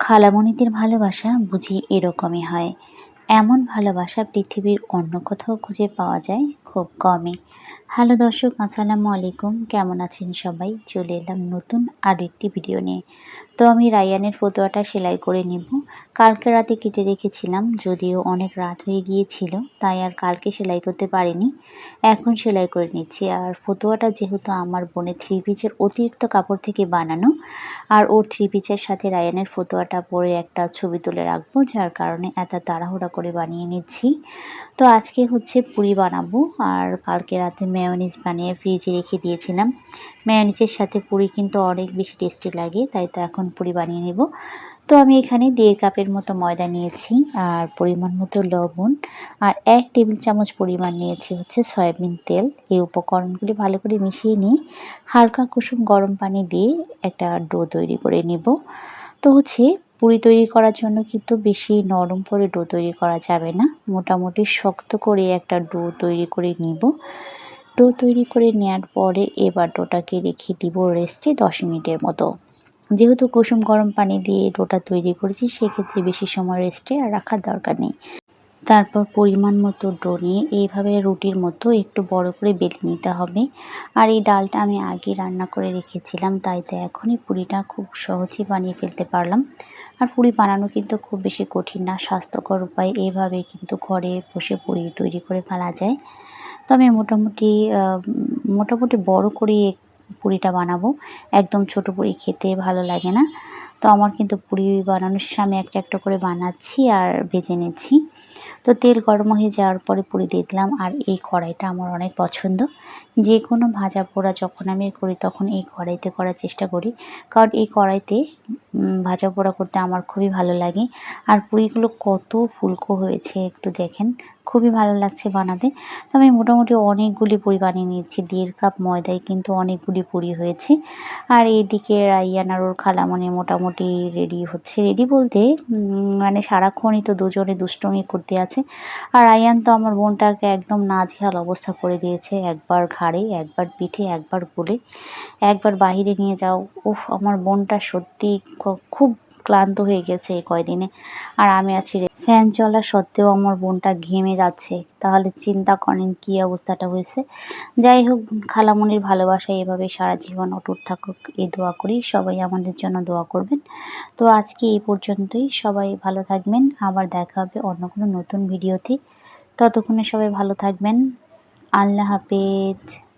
খালামণিদের ভালোবাসা বুঝি এরকমই হয়। এমন ভালোবাসা পৃথিবীর অন্য কোথাও খুঁজে পাওয়া যায় খুব কমই। হ্যালো দর্শক, আসসালামু আলাইকুম। কেমন আছেন সবাই? চলে এলাম নতুন আরও একটি ভিডিও নিয়ে। তো আমি রায়ানের ফতোয়াটা সেলাই করে নিব। কালকে রাতে কেটে রেখেছিলাম, যদিও অনেক রাত হয়ে গিয়েছিল, তাই আর কালকে সেলাই করতে পারিনি। এখন সেলাই করে নিচ্ছি। আর ফতোয়াটা যেহেতু আমার বোনের থ্রি পিচের অতিরিক্ত কাপড় থেকে বানানো, আর ওর থ্রি পিচের সাথে রায়ানের ফতোয়াটা পরে একটা ছবি তুলে রাখব, যার কারণে এত তাড়াহুড়া করে বানিয়ে নিচ্ছি। তো আজকে হচ্ছে পুরি বানাবো আর কালকে রাতে মেয়নিজ বানিয়ে ফ্রিজে রেখে দিয়েছিলাম। মেয়নিজের সাথে পুরি কিন্তু অনেক বেশি টেস্টি লাগে, তাই তো এখন পুরি বানিয়ে নেব। তো আমি এখানে দেড় কাপের মতো ময়দা নিয়েছি আর পরিমাণ মতো লবণ আর এক টেবিল চামচ পরিমাণ নিয়েছি হচ্ছে সয়াবিন তেল। এই উপকরণগুলি ভালো করে মিশিয়ে নিয়ে হালকা কুসুম গরম পানি দিয়ে একটা ডো তৈরি করে নেব। তো হচ্ছে পুরি তৈরি করার জন্য কিন্তু বেশি নরম করে ডো তৈরি করা যাবে না। মোটামুটি শক্ত করে একটা ডো তৈরি করে নিব। ডো তৈরি করে নেওয়ার পরে এবার ডোটাকে রেখে দিব রেস্টে দশ মিনিটের মতো। যেহেতু কুসুম গরম পানি দিয়ে ডোটা তৈরি করেছি, সেক্ষেত্রে বেশি সময় রেস্টে আর রাখার দরকার নেই। তারপর পরিমাণ মতো ডো নিয়ে এইভাবে রুটির মতো একটু বড় করে বেলে নিতে হবে। আর এই ডালটা আমি আগে রান্না করে রেখেছিলাম, তাই তো এখনই পুরিটা খুব সহজেই বানিয়ে ফেলতে পারলাম। আর পুরি বানানো কিন্তু খুব বেশি কঠিন না, স্বাস্থ্যকর উপায় এইভাবে কিন্তু ঘরে বসে পুরি তৈরি করে ফেলা যায়। তো আমি মোটামুটি মোটামুটি বড় করে পুরিটা বানাবো। একদম ছোট পুরি খেতে ভালো লাগে না। তো আমার কিন্তু পুরি বানানোর শেষে আমি একটা একটা করে বানাচ্ছি আর ভেজে নিচ্ছি। তো তেল গরম হয়ে যাওয়ার পরে পুরি দিয়ে দিলাম আর এই কড়াইটা আমার অনেক পছন্দ। যে কোনো ভাজা পোড়া যখন আমি করি তখন এই কড়াইতে করার চেষ্টা করি। কারণ এই কড়াইতে ভাজা পোড়া করতে আমার খুবই ভালো লাগে। আর পুরিগুলো কত ফুলকো হয়েছে একটু দেখেন। খুবই ভালো লাগছে বানাতে। তো আমি মোটামুটি অনেকগুলি পুরি বানিয়ে নিয়েছি। দেড় কাপ ময়দায় কিন্তু অনেকগুলি পুরি হয়েছে। আর এইদিকে রাইয়ান আর ওর খালামনি মোটামুটি রেডি হচ্ছে। রেডি বলতে মানে সারাক্ষণই তো দুজনে দুষ্টমি করতে আছে। আর রায়ান তো আমার বোনটাকে একদম নাজেহাল অবস্থা করে দিয়েছে। একবার ঘাড়ে, একবার পিঠে, একবার কোলে। একবার বাহিরে নিয়ে যাও। উফ, আমার বোনটা সত্যি খুব ক্লান্ত হয়ে গেছে এই কয়দিনে। আর আমি আছি ফ্যান চলা সত্ত্বেও আমার বোনটা ঘেমে যাচ্ছে। তাহলে চিন্তা করেন কী অবস্থাটা হয়েছে। যাই হোক, খালামনির ভালোবাসা এভাবে সারা জীবন অটুট থাকুক, এই দোয়া করি। সবাই আমাদের জন্য দোয়া করবেন। তো আজকে এই পর্যন্তই। সবাই ভালো থাকবেন। আবার দেখা হবে অন্য কোনো নতুন ভিডিওতে। ততক্ষণে সবাই ভালো থাকবেন। আল্লাহ হাফেজ।